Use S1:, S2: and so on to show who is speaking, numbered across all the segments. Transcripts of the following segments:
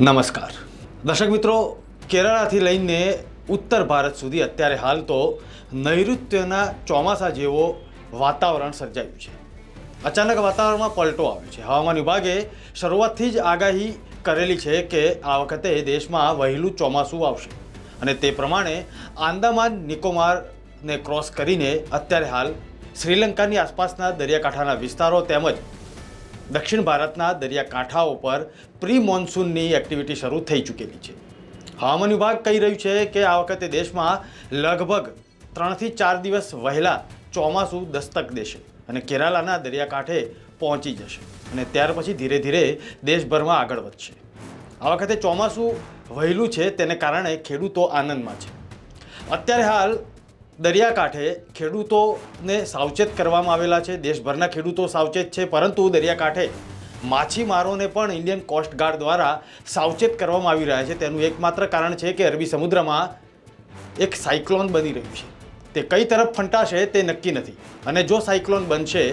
S1: નમસ્કાર. દર્શક મિત્રો, કેરળાથી લઈને ઉત્તર ભારત સુધી અત્યારે હાલ તો નૈઋત્યના ચોમાસા જેવો વાતાવરણ સર્જાયું છે. અચાનક વાતાવરણમાં પલટો આવ્યો છે. હવામાન વિભાગે શરૂઆતથી જ આગાહી કરેલી છે કે આ વખતે દેશમાં વહેલું ચોમાસું આવશે અને તે પ્રમાણે આંદામાન નિકોમારને ક્રોસ કરીને અત્યારે હાલ શ્રીલંકાની આસપાસના દરિયાકાંઠાના વિસ્તારો તેમજ દક્ષિણ ભારતના દરિયાકાંઠાઓ પર પ્રી મોન્સૂનની એક્ટિવિટી શરૂ થઈ ચૂકેલી છે. હવામાન વિભાગ કહી રહ્યું છે કે આ વખતે દેશમાં લગભગ ત્રણથી ચાર દિવસ વહેલા ચોમાસું દસ્તક દેશે અને કેરાલાના દરિયાકાંઠે પહોંચી જશે અને ત્યાર પછી ધીરે ધીરે દેશભરમાં આગળ વધશે. આ વખતે ચોમાસું વહેલું છે તેને કારણે ખેડૂતો આનંદમાં છે. અત્યારે હાલ દરિયાકાંઠે ખેડૂતોને સાવચેત કરવામાં આવેલા છે. દેશભરના ખેડૂતો સાવચેત છે, પરંતુ દરિયાકાંઠે માછીમારોને પણ ઇન્ડિયન કોસ્ટગાર્ડ દ્વારા સાવચેત કરવામાં આવી રહ્યા છે. તેનું એકમાત્ર કારણ છે કે અરબી સમુદ્રમાં એક સાયક્લોન બની રહ્યું છે. તે કઈ તરફ ફંટાશે તે નક્કી નથી. અને જો સાયક્લોન બનશે,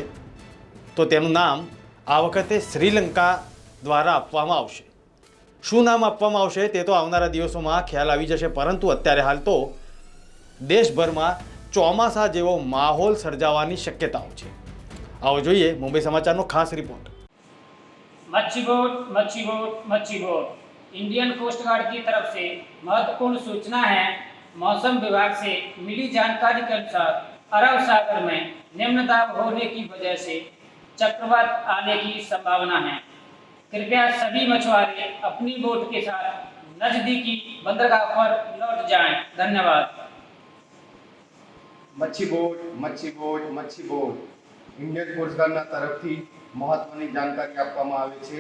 S1: તો તેનું નામ આ વખતે શ્રીલંકા દ્વારા આપવામાં આવશે. શું નામ આપવામાં આવશે તે તો આવનારા દિવસોમાં ખ્યાલ આવી જશે, પરંતુ અત્યારે હાલ તો દેશભરમાં ચોમાસા જેવો માહોલ સર્જાવાની શક્યતાઓ છે આવો જોઈએ મુંબઈ સમાચારનો ખાસ રિપોર્ટ
S2: मच्छी बोट मच्छी बोट मच्छी बोट इंडियन कोस्ट गार्ड की तरफ से महत्वपूर्ण सूचना है मौसम विभाग से मिली जानकारी के अनुसार अरब सागर में निम्न दाब होने की वजह से चक्रवात आने की संभावना है कृपया सभी मछुआरे अपनी बोट के साथ नजदीकी बंदरगाह पर लौट जाएं धन्यवाद
S3: મચ્છી બોટ મચ્છી બોટ મચ્છી બોટ ઇન્ડિયન કોસ્ટગાર્ડના તરફથી મહત્વની જાણકારી આપવામાં આવે છે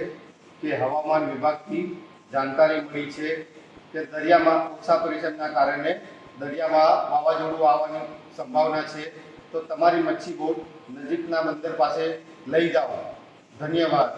S3: કે હવામાન વિભાગથી જાણકારી મળી છે કે દરિયામાં ઓછા પરિસરના કારણે દરિયામાં વાવાઝોડું આવવાની સંભાવના છે. તો તમારી મચ્છી બોટ નજીકના બંદર પાસે લઈ જાઓ. ધન્યવાદ.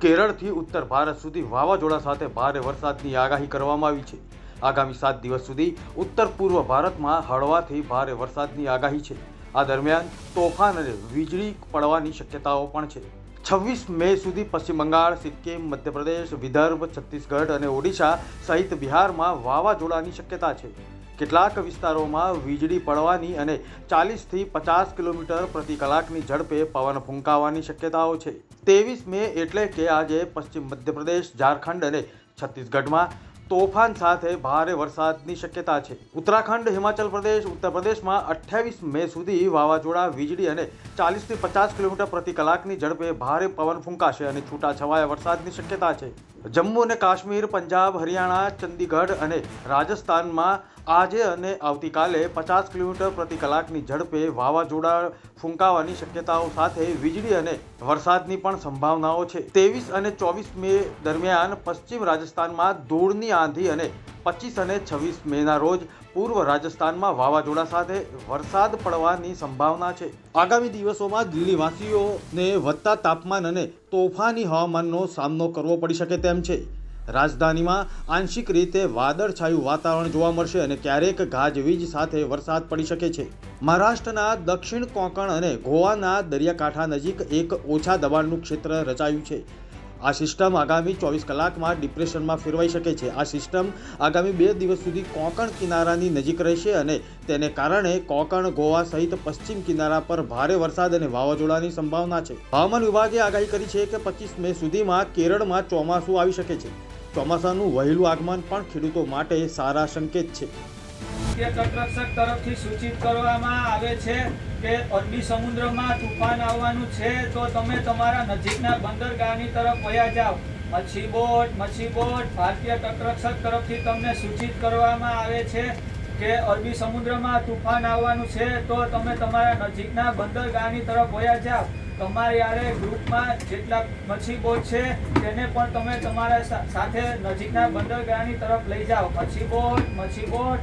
S1: કેરળથી ઉત્તર ભારત સુધી વાવાઝોડા સાથે ભારે વરસાદની આગાહી કરવામાં આવી છે. આગામી સાત દિવસ સુધી ઉત્તર પૂર્વ ભારતમાં હળવાથી ભારે વરસાદની આગાહી છે. આ દરમિયાન તોફાન અને વીજળી પડવાની શક્યતાઓ પણ છે. છવ્વીસ મે સુધી પશ્ચિમ બંગાળ, સિક્કિમ, મધ્યપ્રદેશ, વિદર્ભ, છત્તીસગઢ અને ઓડિશા સહિત બિહારમાં વાવાઝોડાની શક્યતા છે. કેટલાક વિસ્તારોમાં વીજળી પડવાની અને ચાલીસથી પચાસ કિલોમીટર પ્રતિ કલાકની ઝડપે પવન ફૂંકાવાની શક્યતાઓ છે. ત્રેવીસ મે એટલે કે આજે પશ્ચિમ મધ્યપ્રદેશ, ઝારખંડ અને છત્તીસગઢમાં તોફાન સાથે ભારે વરસાદની શક્યતા છે. ઉત્તરાખંડ, હિમાચલ પ્રદેશ, ઉત્તર પ્રદેશમાં અઠ્યાવીસ મે સુધી વાવાઝોડા વીજળી અને ચાલીસથી પચાસ કિલોમીટર પ્રતિ કલાકની ઝડપે ભારે પવન ફૂંકાશે અને છૂટાછવાયા વરસાદની શક્યતા છે. જમ્મુ અને કાશ્મીર, પંજાબ, હરિયાણા, ચંદીગઢ અને રાજસ્થાનમાં આજે અને આવતીકાલે પચાસ કિલોમીટર પ્રતિ કલાકની ઝડપે વાવાઝોડા ફૂંકાવાની શક્યતાઓ સાથે વીજળી અને વરસાદની પણ સંભાવનાઓ છે. ત્રેવીસ અને ચોવીસ મે દરમિયાન પશ્ચિમ રાજસ્થાનમાં ધૂળની આંધી અને પચીસ અને છવ્વીસ મેના રોજ પૂર્વ રાજસ્થાનમાં વાવાઝોડા સાથે વરસાદ પડવાની સંભાવના છે. આગામી દિવસોમાં દિલ્હીવાસીઓને વધતા તાપમાન અને તોફાની હવામાનનો સામનો કરવો પડી શકે તેમ છે. રાજધાનીમાં આંશિક રીતે વાદળછાયું વાતાવરણ જોવા મળશે અને ક્યારેક ગાજવીજ સાથે વરસાદ પડી શકે છે. મહારાષ્ટ્રના દક્ષિણ કોંકણ અને ગોવાના દરિયાકાંઠા નજીક એક ઓછા દબાણનું ક્ષેત્ર રચાયું છે. આ સિસ્ટમ આગામી ચોવીસ કલાકમાં ડિપ્રેશનમાં ફેરવાઈ શકે છે. આ સિસ્ટમ આગામી બે દિવસ સુધી કોંકણ કિનારાની નજીક રહેશે અને તેને કારણે કોંકણ, ગોવા સહિત પશ્ચિમ કિનારા પર ભારે વરસાદ અને વાવાઝોડાની સંભાવના છે. હવામાન વિભાગે આગાહી કરી છે કે પચીસ મે સુધીમાં કેરળમાં ચોમાસું આવી શકે છે. ચોમાસાનું વહેલું આગમન પણ ખેડૂતો માટે સારા સંકેત છે.
S4: ભારતીય તટરક્ષક તરફથી સૂચિત કરવામાં આવે છે કે અરબી સમુદ્રમાં તુફાન આવવાનું છે, તો તમે તમારા નજીકના બંદરગાહની તરફ વયા જાઓ. મચ્છી બોટ ભારતીય તટરક્ષક તરફથી તમને સૂચિત કરવામાં આવે છે કે અરબી સમુદ્રમાં તુફાન આવવાનું છે, તો તમે તમારા નજીકના બંદરગાહની તરફ વયા જાઓ. તમારી યારે ગ્રુપમાં જેટલા મચ્છી બોટ છે, તેને પણ તમે તમારા સાથે નજીકના બંદરગાહની તરફ લઈ જાઓ. મચ્છી બોટ મચ્છી બોટ